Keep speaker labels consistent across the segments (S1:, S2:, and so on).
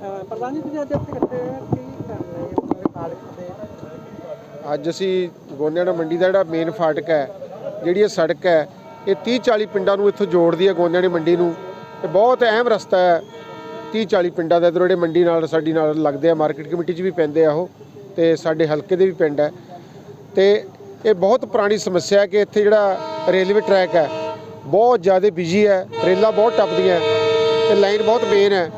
S1: ਪ੍ਰਧਾਨ ਜੀ, ਤੁਸੀਂ ਅੱਜ ਇੱਥੇ ਇਕੱਠੇ ਕੀ ਕਰ ਰਹੇ ਹੋ? ਹਾਲਤ ਦੇ
S2: ਅੱਜ ਅਸੀਂ ਗੋਨਿਆਣਾ ਮੰਡੀ ਦਾ ਜਿਹੜਾ ਮੇਨ ਫਾਟਕ ਹੈ, ਜਿਹੜੀ ਇਹ ਸੜਕ ਹੈ, ਇਹ 30 40 ਪਿੰਡਾਂ ਨੂੰ ਇੱਥੋਂ ਜੋੜਦੀ ਹੈ ਗੋਨਿਆਣੇ ਮੰਡੀ ਨੂੰ। ਤੇ ਬਹੁਤ ਅਹਿਮ ਰਸਤਾ ਹੈ। 30 40 ਪਿੰਡਾਂ ਦਾ ਇੱਧਰੋਂ ਜਿਹੜੇ ਮੰਡੀ ਨਾਲ, ਸਾਡੀ ਨਾਲ ਲੱਗਦੇ ਆ ਮਾਰਕੀਟ ਕਮੇਟੀ 'ਚ ਵੀ ਪੈਂਦੇ ਆ ਉਹ, ਤੇ ਸਾਡੇ ਹਲਕੇ ਦੇ ਵੀ ਪਿੰਡ ਹੈ। ਤੇ ਇਹ ਬਹੁਤ ਪੁਰਾਣੀ ਸਮੱਸਿਆ ਹੈ ਕਿ ਇੱਥੇ ਜਿਹੜਾ ਰੇਲਵੇ ਟਰੈਕ ਹੈ, ਬਹੁਤ ਜ਼ਿਆਦਾ ਬਿਜ਼ੀ ਹੈ, ਰੇਲਾਂ ਬਹੁਤ ਟੱਪਦੀਆਂ ਹੈ, ਤੇ ਲਾਈਨ ਬਹੁਤ ਮੇਨ ਹੈ।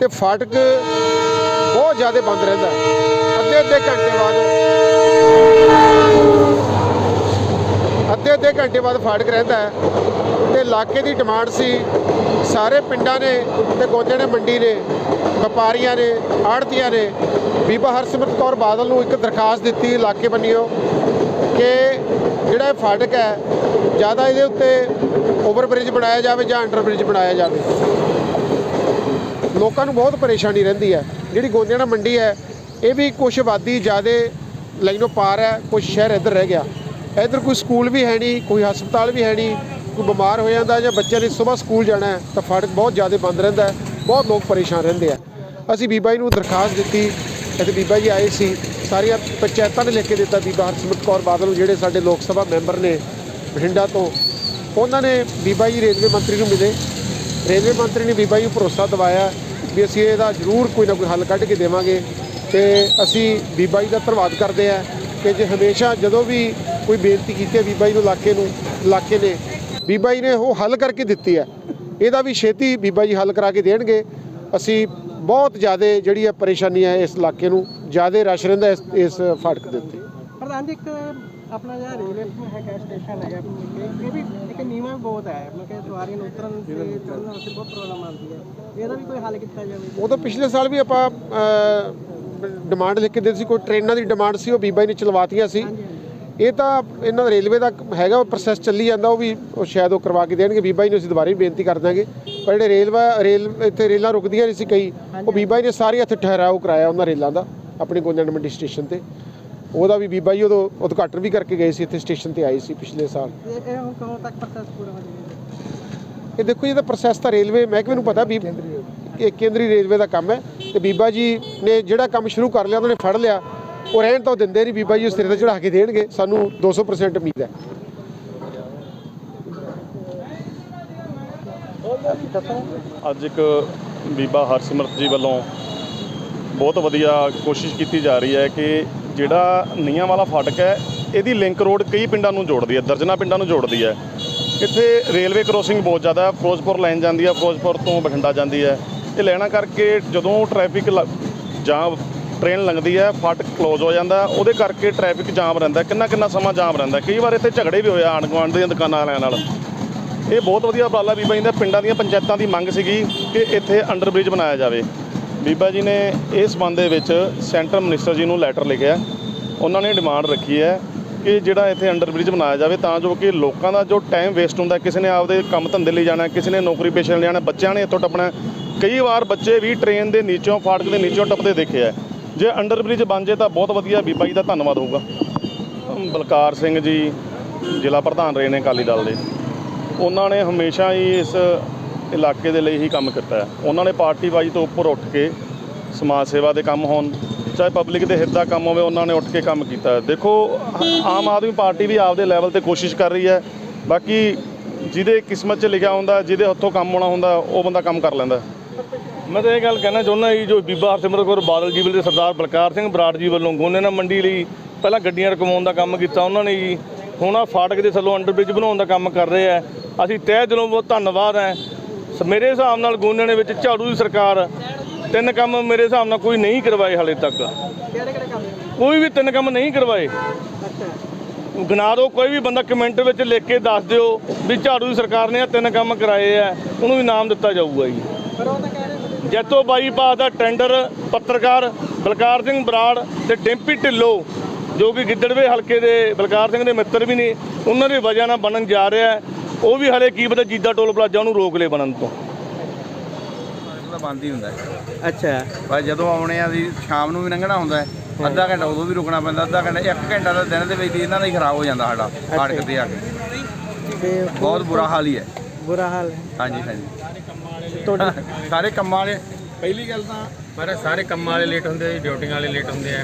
S2: ਤੇ ਫਾਟਕ ਬਹੁਤ ਜ਼ਿਆਦਾ ਬੰਦ ਰਹਿੰਦਾ ਅੱਧੇ ਅੱਧੇ ਘੰਟੇ ਬਾਅਦ ਅੱਧੇ ਅੱਧੇ ਘੰਟੇ ਬਾਅਦ ਫਾਟਕ ਰਹਿੰਦਾ ਹੈ ਤੇ ਇਲਾਕੇ ਦੀ ਡਿਮਾਂਡ ਸੀ। ਸਾਰੇ ਪਿੰਡਾਂ ਨੇ ਤੇ ਨੇ, ਮੰਡੀ ਨੇ, ਵਪਾਰੀਆਂ ਨੇ ਆੜਤੀਆਂ ਨੇ ਬੀਬਾ ਹਰਸਿਮਰਤ ਕੌਰ ਬਾਦਲ ਨੂੰ ਇੱਕ ਦਰਖਾਸਤ ਦਿੱਤੀ ਇਲਾਕੇ ਬੰਨਿਓ ਕਿ ਜਿਹੜਾ ਇਹ ਫਾਟਕ ਹੈ, ਜ਼ਿਆਦਾ ਇਹਦੇ ਉੱਤੇ ਓਵਰ ਬ੍ਰਿਜ ਬਣਾਇਆ ਜਾਵੇ ਜਾਂ ਅੰਡਰ ਬ੍ਰਿਜ ਬਣਾਇਆ ਜਾਵੇ। ਲੋਕਾਂ ਨੂੰ ਬਹੁਤ ਪਰੇਸ਼ਾਨੀ ਰਹਿੰਦੀ ਹੈ। ਜਿਹੜੀ ਗੋਂਦਿਆਣਾ ਮੰਡੀ ਹੈ, ਇਹ ਵੀ ਕੁਛ ਆਬਾਦੀ ਜ਼ਿਆਦੇ ਲਾਈਨੋਂ ਪਾਰ ਹੈ, ਕੁਛ ਸ਼ਹਿਰ ਇੱਧਰ ਰਹਿ ਗਿਆ। ਇੱਧਰ ਕੋਈ ਸਕੂਲ ਵੀ ਹੈ ਨਹੀਂ, ਕੋਈ ਹਸਪਤਾਲ ਵੀ ਹੈ ਨਹੀਂ, ਕੋਈ ਬਿਮਾਰ ਹੋ ਜਾਂਦਾ ਜਾਂ ਬੱਚੇ ਨੇ ਸਵੇਰ ਸਕੂਲ ਜਾਣਾ ਹੈ, ਤਾਂ ਫਾਟਕ ਬਹੁਤ ਜ਼ਿਆਦਾ ਬੰਦ ਰਹਿੰਦਾ ਬਹੁਤ ਲੋਕ ਪਰੇਸ਼ਾਨ ਰਹਿੰਦੇ ਆ। ਅਸੀਂ ਬੀਬਾ ਜੀ ਨੂੰ ਦਰਖਾਸਤ ਦਿੱਤੀ ਅਤੇ ਬੀਬਾ ਜੀ ਆਏ ਸੀ, ਸਾਰੀਆਂ ਪੰਚਾਇਤਾਂ ਨੇ ਲਿਖ ਕੇ ਦਿੱਤਾ, ਬੀਬਾ ਹਰਸਿਮਰਤ ਕੌਰ ਬਾਦਲ ਨੂੰ ਜਿਹੜੇ ਸਾਡੇ ਲੋਕ ਸਭਾ ਮੈਂਬਰ ਨੇ ਬਠਿੰਡਾ ਤੋਂ, ਉਹਨਾਂ ਨੇ ਬੀਬਾ ਜੀ ਰੇਲਵੇ ਮੰਤਰੀ ਨੂੰ ਮਿਲੇ। ਰੇਲਵੇ ਮੰਤਰੀ ਨੇ ਬੀਬਾ ਜੀ ਨੂੰ ਭਰੋਸਾ ਦਿਵਾਇਆ। ਵੀ ਅਸੀਂ ਇਹਦਾ ਜ਼ਰੂਰ ਕੋਈ ਨਾ ਕੋਈ ਹੱਲ ਕੱਢ ਕੇ ਦੇਵਾਂਗੇ ਤੇ ਅਸੀਂ ਬੀਬਾ ਜੀ ਦਾ ਧੰਨਵਾਦ ਕਰਦੇ ਆ ਕਿ ਜੇ ਹਮੇਸ਼ਾ ਜਦੋਂ ਵੀ ਕੋਈ ਬੇਨਤੀ ਕੀਤੀ ਹੈ ਬੀਬਾ ਜੀ ਨੂੰ ਇਲਾਕੇ ਨੂੰ, ਇਲਾਕੇ ਨੇ, ਬੀਬਾ ਜੀ ਨੇ ਉਹ ਹੱਲ ਕਰਕੇ ਦਿੱਤੀ ਹੈ। ਇਹਦਾ ਵੀ ਛੇਤੀ ਬੀਬਾ ਜੀ ਹੱਲ ਕਰਾ ਕੇ ਦੇਣਗੇ। ਅਸੀਂ ਬਹੁਤ ਜ਼ਿਆਦਾ ਜਿਹੜੀ ਹੈ ਪਰੇਸ਼ਾਨੀ ਹੈ ਇਸ ਇਲਾਕੇ ਨੂੰ, ਜ਼ਿਆਦਾ ਰਸ਼ ਰਹਿੰਦਾ ਇਸ ਇਸ ਫਾਟਕ ਦੇ ਉੱਤੇ।
S1: ਪ੍ਰਧਾਨ ਜੀ, ਇੱਕ ਆਪਣਾ ਜਿਹੜਾ ਰੇਲਵੇ ਹੈਗਾ ਸਟੇਸ਼ਨ ਹੈਗਾ ਇਹ ਵੀ ਇੱਕ ਨੀਵਾਂ ਬਹੁਤ ਹੈ ਮਤਲਬ ਕਿ ਸਵਾਰੀਆਂ ਨੂੰ ਉਤਰਨ ਤੇ ਚੜ੍ਹਨ ਵਾਸਤੇ ਬਹੁਤ ਪ੍ਰੋਬਲਮ ਆਉਂਦੀ ਹੈ। ਇਹਦਾ ਵੀ ਕੋਈ ਹੱਲ ਕੀਤਾ ਜਾਵੇ?
S2: ਉਦੋਂ ਪਿਛਲੇ ਸਾਲ ਵੀ ਆਪਾਂ ਡਿਮਾਂਡ ਲਿਖ ਕੇ ਦਿੱਤੀ ਸੀ ਕੋਈ ਟ੍ਰੇਨਾਂ ਦੀ ਡਿਮਾਂਡ ਸੀ ਉਹ ਬੀਬਾ ਜੀ ਨੇ ਚਲਵਾਤੀਆਂ ਸੀ। ਇਹ ਤਾਂ ਇਹਨਾਂ ਰੇਲਵੇ ਦਾ ਹੈਗਾ ਉਹ ਪ੍ਰੋਸੈਸ ਚੱਲੀ ਜਾਂਦਾ ਉਹ ਵੀ ਉਹ ਸ਼ਾਇਦ ਉਹ ਕਰਵਾ ਕੇ ਦੇਣਗੇ ਬੀਬਾ ਜੀ ਨੂੰ ਅਸੀਂ ਦੁਬਾਰਾ ਵੀ ਬੇਨਤੀ ਕਰ ਦਾਂਗੇ। ਪਰ ਜਿਹੜੇ ਰੇਲਵਾ ਰੇਲ ਇੱਥੇ ਰੇਲਾਂ ਰੁਕਦੀਆਂ ਨਹੀਂ ਸੀ ਕਈ ਉਹ ਬੀਬਾ ਜੀ ਨੇ ਸਾਰੀ ਇੱਥੇ ਠਹਿਰਾਓ ਕਰਾਇਆ ਉਹਨਾਂ ਰੇਲਾਂ ਦਾ ਆਪਣੀ ਗੋਂਜਣ ਮੰਡੀ ਸਟੇਸ਼ਨ ਤੇ। ਉਹਦਾ ਵੀ ਬੀਬਾ ਜੀ ਉਦੋਂ ਉਦਘਾਟਨ ਵੀ ਕਰਕੇ ਗਏ ਸੀ ਇੱਥੇ ਸਟੇਸ਼ਨ ਤੇ ਆਏ ਸੀ ਪਿਛਲੇ ਸਾਲ।
S1: ਇਹ ਹੁਣ ਕਦੋਂ ਤੱਕ ਪ੍ਰੋਸੈਸ ਪੂਰਾ ਹੋ ਜਾਵੇਗਾ?
S2: ਇਹ ਦੇਖੋ ਇਹਦਾ ਪ੍ਰੋਸੈਸ ਤਾਂ ਰੇਲਵੇ ਮਹਿਕਮੇ ਨੂੰ ਪਤਾ ਵੀ ਇਹ ਕੇਂਦਰੀ ਰੇਲਵੇ ਦਾ ਕੰਮ ਹੈ ਤੇ ਬੀਬਾ ਜੀ ਨੇ ਜਿਹੜਾ ਕੰਮ ਸ਼ੁਰੂ ਕਰ ਲਿਆ ਉਹਨਾਂ ਨੇ ਫੜ ਲਿਆ ਉਹ ਰਹਿਣ ਤਾਂ ਦਿੰਦੇ ਨਹੀਂ ਬੀਬਾ ਜੀ ਉਹ ਸਿਰੇ ਤੇ ਚੜਾ ਕੇ ਦੇਣਗੇ ਸਾਨੂੰ 200% ਉਮੀਦ ਹੈ।
S3: ਅੱਜ ਇੱਕ ਬੀਬਾ ਹਰਸਿਮਰਤ ਜੀ ਵੱਲੋਂ ਬਹੁਤ ਵਧੀਆ ਕੋਸ਼ਿਸ਼ ਕੀਤੀ ਜਾ ਰਹੀ ਹੈ ਕਿ ਜਿਹੜਾ ਨੀਆਂ ਵਾਲਾ ਫਾਟਕ ਹੈ, ਇਹਦੀ ਲਿੰਕ ਰੋਡ ਕਈ ਪਿੰਡਾਂ ਨੂੰ ਜੋੜਦੀ ਹੈ, ਦਰਜਨਾ ਪਿੰਡਾਂ ਨੂੰ ਜੋੜਦੀ ਹੈ। ਇੱਥੇ ਰੇਲਵੇ ਕ੍ਰੋਸਿੰਗ ਬਹੁਤ ਜ਼ਿਆਦਾ ਹੈ, ਫਿਰੋਜ਼ਪੁਰ ਲਾਈਨ ਜਾਂਦੀ ਹੈ, ਫਿਰੋਜ਼ਪੁਰ ਤੋਂ ਬਠਿੰਡਾ ਜਾਂਦੀ ਹੈ। ਇਹ ਲੈਣਾ ਕਰਕੇ ਜਦੋਂ ਟ੍ਰੈਫਿਕ ਜਾਂ ਟ੍ਰੇਨ ਲੰਘਦੀ ਹੈ, ਫਾਟਕ ਕਲੋਜ਼ ਹੋ ਜਾਂਦਾ ਉਹਦੇ ਕਰਕੇ ਟ੍ਰੈਫਿਕ ਜਾਮ ਰਹਿੰਦਾ ਕਿੰਨਾ ਕਿੰਨਾ ਸਮਾਂ ਜਾਮ ਰਹਿੰਦਾ ਕਈ ਵਾਰ ਇੱਥੇ ਝਗੜੇ ਵੀ ਹੋਏ ਆ ਆਂਢ ਗੁਆਂਢ ਦੀਆਂ ਦੁਕਾਨਾਂ ਵਾਲਿਆਂ ਨਾਲ। ਇਹ ਬਹੁਤ ਵਧੀਆ ਉਪਰਾਲਾ ਬੀਬਾ ਜੀ ਦਾ ਪਿੰਡਾਂ ਦੀਆਂ ਪੰਚਾਇਤਾਂ ਦੀ ਮੰਗ ਸੀਗੀ ਕਿ ਇੱਥੇ ਅੰਡਰ ਬ੍ਰਿਜ ਬਣਾਇਆ ਜਾਵੇ। ਬੀਬਾ ਜੀ ਨੇ ਇਸ ਸੰਬੰਧ ਦੇ ਵਿੱਚ ਸੈਂਟਰ ਮਿਨਿਸਟਰ ਜੀ ਨੂੰ ਲੈਟਰ ਲਿਖਿਆ। ਉਹਨਾਂ ਨੇ ਡਿਮਾਂਡ ਰੱਖੀ ਹੈ ਕਿ ਜਿਹੜਾ ਇੱਥੇ ਅੰਡਰ ਬ੍ਰਿਜ ਬਣਾਇਆ ਜਾਵੇ ਤਾਂ ਜੋ ਕਿ ਲੋਕਾਂ ਦਾ ਜੋ ਟਾਈਮ ਵੇਸਟ ਹੁੰਦਾ, ਕਿਸੇ ਨੇ ਆਪਦੇ ਕੰਮ ਧੰਦੇ ਲਈ ਜਾਣਾ, ਕਿਸੇ ਨੇ ਨੌਕਰੀ ਪੇਸ਼ੇ ਲਈ ਜਾਣਾ, ਬੱਚਿਆਂ ਨੇ ਇੱਥੋਂ ਟੱਪਣਾ। ਕਈ ਵਾਰ ਬੱਚੇ ਵੀ ਟ੍ਰੇਨ ਦੇ ਨੀਚੋਂ, ਫਾਟਕ ਦੇ ਨੀਚੋਂ ਟੱਪਦੇ ਦੇਖੇ ਆ। ਜੇ ਅੰਡਰ ਬ੍ਰਿਜ ਬਣ ਜੇ ਤਾਂ ਬਹੁਤ ਵਧੀਆ, ਬੀਬਾ ਜੀ ਦਾ ਧੰਨਵਾਦ ਹੋਊਗਾ। ਬਲਕਾਰ ਸਿੰਘ ਜੀ, ਜ਼ਿਲ੍ਹਾ ਪ੍ਰਧਾਨ ਰਹੇ ਨੇ ਅਕਾਲੀ ਦਲ ਦੇ। ਉਹਨਾਂ ਨੇ ਹਮੇਸ਼ਾ ਹੀ ਇਸ ਇਲਾਕੇ ਦੇ ਲਈ ਹੀ ਕੰਮ ਕੀਤਾ ਹੈ। ਉਹਨਾਂ ਨੇ ਪਾਰਟੀ ਬਾਜੀ ਤੋਂ ਉੱਪਰ ਉੱਠ ਕੇ ਸਮਾਜ ਸੇਵਾ ਦੇ ਕੰਮ ਹੋਣ, ਚਾਹੇ ਪਬਲਿਕ ਦੇ ਹਿੱਤ ਦਾ ਕੰਮ ਹੋਵੇ, ਉਹਨਾਂ ਨੇ ਉੱਠ ਕੇ ਕੰਮ ਕੀਤਾ ਹੈ। ਦੇਖੋ, ਆਮ ਆਦਮੀ ਪਾਰਟੀ ਵੀ ਆਪਦੇ ਲੈਵਲ ਤੇ ਕੋਸ਼ਿਸ਼ ਕਰ ਰਹੀ ਹੈ। ਬਾਕੀ ਜਿਹਦੇ ਕਿਸਮਤ 'ਚ ਲਿਖਿਆ ਹੁੰਦਾ, ਜਿਹਦੇ ਹੱਥੋਂ ਕੰਮ ਹੋਣਾ ਹੁੰਦਾ, ਉਹ ਬੰਦਾ ਕੰਮ ਕਰ ਲੈਂਦਾ।
S4: ਮੈਂ ਤਾਂ ਇਹ ਗੱਲ ਕਹਿਣਾ ਚਾਹੁੰਦਾ ਜੀ, ਜੋ ਬੀਬਾ ਹਰਸਿਮਰਤ ਕੌਰ ਬਾਦਲ ਜੀ ਵੱਲੋਂ ਸਰਦਾਰ ਬਲਕਾਰ ਸਿੰਘ ਬਰਾੜ ਜੀ ਵੱਲੋਂ ਗੋਨੇਨਾ ਮੰਡੀ ਲਈ ਪਹਿਲਾਂ ਗੱਡੀਆਂ ਰਕਮਾਉਣ ਦਾ ਕੰਮ ਕੀਤਾ ਉਹਨਾਂ ਨੇ ਜੀ। ਹੁਣ ਆ ਫਾਟਕ ਦੇ ਥੱਲੋਂ ਅੰਡਰਬ੍ਰਿਜ ਬਣਾਉਣ ਦਾ ਕੰਮ ਕਰ ਰਹੇ ਆ ਅਸੀਂ ਤਹਿ ਦਿਲੋਂ ਬਹੁਤ ਧੰਨਵਾਦ ਹੈ। ਮੇਰੇ ਹਿਸਾਬ ਨਾਲ ਗੋਨੇਨੇ ਵਿੱਚ ਝਾੜੂ ਦੀ ਸਰਕਾਰ ਤਿੰਨ ਕੰਮ ਮੇਰੇ ਹਿਸਾਬ ਨਾਲ ਕੋਈ ਨਹੀਂ ਕਰਵਾਏ ਹਾਲੇ ਤੱਕ। ਕੋਈ ਵੀ ਤਿੰਨ ਕੰਮ ਨਹੀਂ ਕਰਵਾਏ। ਗਿਣਾ ਦਿਓ ਕੋਈ ਵੀ ਬੰਦਾ ਕਮੈਂਟ ਵਿੱਚ ਲਿਖ ਕੇ ਦੱਸ ਦਿਓ ਵੀ ਝਾੜੂ ਦੀ ਸਰਕਾਰ ਨੇ ਇਹ ਤਿੰਨ ਕੰਮ ਕਰਾਏ ਆ ਉਹਨੂੰ ਇਨਾਮ ਦਿੱਤਾ ਜਾਊਗਾ ਜੀ। ਜੈਤੋ ਬਾਈਪਾਸ ਦਾ ਟੈਂਡਰ ਪੱਤਰਕਾਰ ਬਲਕਾਰ ਸਿੰਘ ਬਰਾੜ ਤੇ ਡਿੰਪੀ ਢਿੱਲੋਂ ਜੋ ਕਿ ਗਿੱਦੜਵੇ ਹਲਕੇ ਦੇ ਬਲਕਾਰ ਸਿੰਘ ਦੇ ਮਿੱਤਰ ਵੀ ਨੇ ਉਹਨਾਂ ਦੀ ਵਜ੍ਹਾ ਨਾਲ ਬਣਨ ਜਾ ਰਿਹਾ ਹੈ। ਉਹ ਵੀ ਹਲੇ ਕੀ ਪਤਾ ਜੀਦਾ ਟੋਲ ਪਲਾਜ਼ਾ ਉਹਨੂੰ ਰੋਕ ਲੇ ਬਣਨ ਤੋਂ।
S5: ਤਾਂ ਬੰਦ ਹੀ ਹੁੰਦਾ ਹੈ।
S1: ਅੱਛਾ।
S5: ਪਰ ਜਦੋਂ ਆਉਣੇ ਆ ਵੀ ਸ਼ਾਮ ਨੂੰ ਵੀ ਲੰਘਣਾ ਹੁੰਦਾ ਹੈ ਅੱਧਾ ਘੰਟਾ ਉਦੋਂ ਵੀ ਰੁਕਣਾ ਪੈਂਦਾ ਅੱਧਾ ਘੰਟਾ ਇੱਕ ਘੰਟਾ ਤਾਂ ਦਿਨ ਦੇ ਵਿੱਚ ਹੀ ਇਹਨਾਂ ਦਾ ਹੀ ਖਰਾਬ ਹੋ ਜਾਂਦਾ ਸਾਡਾ ਫਾਟਕ ਤੇ ਆ ਕੇ।
S1: ਤੇ
S5: ਬਹੁਤ ਬੁਰਾ ਹਾਲ ਹੀ ਹੈ।
S1: ਬੁਰਾ ਹਾਲ ਹੈ।
S5: ਹਾਂਜੀ ਹਾਂਜੀ।
S1: ਤੁਹਾਡੇ
S5: ਸਾਰੇ ਕੰਮਾਂ ਵਾਲੇ ਪਹਿਲੀ ਗੱਲ ਤਾਂ
S6: ਮਹਾਰਾਜ ਸਾਰੇ ਕੰਮਾਂ ਵਾਲੇ ਲੇਟ ਹੁੰਦੇ ਆ ਜੀ ਡਿਊਟੀਆਂ ਵਾਲੇ ਲੇਟ ਹੁੰਦੇ ਆ।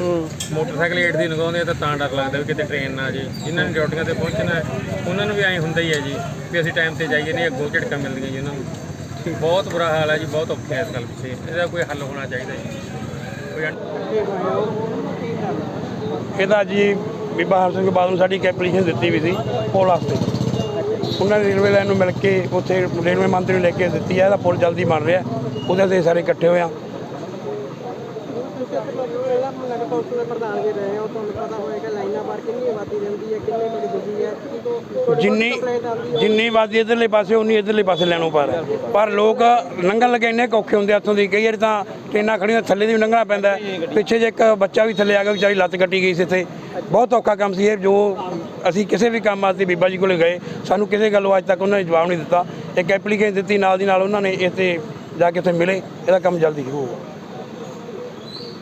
S6: ਮੋਟਰਸਾਈਕਲ ਏਟ ਦੀ ਲਗਾਉਂਦੇ ਆ ਤਾਂ ਤਾਂ ਡਰ ਲੱਗਦਾ ਵੀ ਕਿਤੇ ਟ੍ਰੇਨ ਨਾ ਆ ਜੇ ਜਿਨ੍ਹਾਂ ਨੇ ਡਿਊਟੀਆਂ ਤੇ ਪਹੁੰਚਣਾ ਹੈ ਉਹਨਾਂ ਨੂੰ ਵੀ ਐਂ ਹੁੰਦਾ ਹੀ ਹੈ ਜੀ ਵੀ ਅਸੀਂ ਟਾਈਮ ਤੇ ਜਾਈਏ ਨਹੀਂ ਅੱਗੋਂ ਝਟਕਾਂ ਮਿਲਦੀਆਂ ਜੀ ਉਹਨਾਂ ਨੂੰ। ਬਹੁਤ ਬੁਰਾ ਹਾਲ ਹੈ ਜੀ ਬਹੁਤ ਔਖਾ ਹੈ ਇਸ ਗੱਲ ਪਿੱਛੇ। ਇਹਦਾ ਕੋਈ ਹੱਲ ਹੋਣਾ ਚਾਹੀਦਾ ਜੀ।
S7: ਇਹਦਾ ਜੀ ਬੀਬਾ ਹਰ ਸਿੰਘ ਬਾਦਲ ਨੂੰ ਸਾਡੀ ਇੱਕ ਐਪਲੀਕੇਸ਼ਨ ਦਿੱਤੀ ਵੀ ਸੀ ਪੁਲ ਵਾਸਤੇ। ਉਹਨਾਂ ਨੇ ਰੇਲਵੇ ਲਾਈਨ ਨੂੰ ਮਿਲ ਕੇ ਉੱਥੇ ਰੇਲਵੇ ਮੰਤਰੀ ਨੂੰ ਲੈ ਕੇ ਦਿੱਤੀ ਹੈ ਇਹਦਾ ਪੁਲ ਜਲਦੀ ਬਣ ਰਿਹਾ। ਉਹਦੇ ਤੇ ਸਾਰੇ ਇਕੱਠੇ ਹੋਏ ਆ।
S1: ਪਹਿਲਾਂ ਨਗਰ ਕੌਂਸਲ ਦੇ ਪ੍ਰਧਾਨ ਵੀ ਰਹੇ ਹੋ ਤੁਹਾਨੂੰ ਪਤਾ ਹੋਏਗਾ ਲਾਈਨਾਂ ਬਾਰ ਕਿੰਨੀ ਆਬਾਦੀ ਰਹਿੰਦੀ ਹੈ ਕਿੰਨੀ ਬੜੀ ਦੂਜੀ ਹੈ ਕੀ ਤੋਂ
S7: ਜਿੰਨੀ ਜਿੰਨੀ ਵਾਦੀ ਇਧਰਲੇ ਪਾਸੇ, ਉਨੀ ਇਧਰਲੇ ਪਾਸੇ ਲੈਣੋਂ ਪਰ ਪਰ ਲੋਕ ਲੰਘਣ ਲੱਗੇ, ਇੰਨੇ ਕੁ ਔਖੇ ਹੁੰਦੇ ਆ ਇੱਥੋਂ ਦੀ। ਕਈ ਵਾਰ ਤਾਂ ਟ੍ਰੇਨਾਂ ਖੜੀਆਂ ਥੱਲੇ ਦੀ ਵੀ ਲੰਘਣਾ ਪੈਂਦਾ ਪਿੱਛੇ ਜੇ ਇੱਕ ਬੱਚਾ ਵੀ ਥੱਲੇ ਆ ਗਿਆ, ਵਿਚਾਰੀ ਲੱਤ ਕੱਟੀ ਗਈ ਸੀ ਇੱਥੇ। ਬਹੁਤ ਔਖਾ ਕੰਮ ਸੀ ਇਹ, ਜੋ ਅਸੀਂ ਕਿਸੇ ਵੀ ਕੰਮ ਵਾਸਤੇ ਬੀਬਾ ਜੀ ਕੋਲੇ ਗਏ। ਸਾਨੂੰ ਕਿਸੇ ਗੱਲੋਂ ਅੱਜ ਤੱਕ ਉਹਨਾਂ ਨੇ ਜਵਾਬ ਨਹੀਂ ਦਿੱਤਾ। ਇੱਕ ਐਪਲੀਕੇਸ਼ਨ ਦਿੱਤੀ, ਨਾਲ ਦੀ ਨਾਲ ਉਹਨਾਂ ਨੇ ਇੱਥੇ ਜਾ ਕੇ ਇੱਥੇ ਮਿਲੇ। ਇਹਦਾ ਕੰਮ ਜਲਦੀ ਹੋਊਗਾ।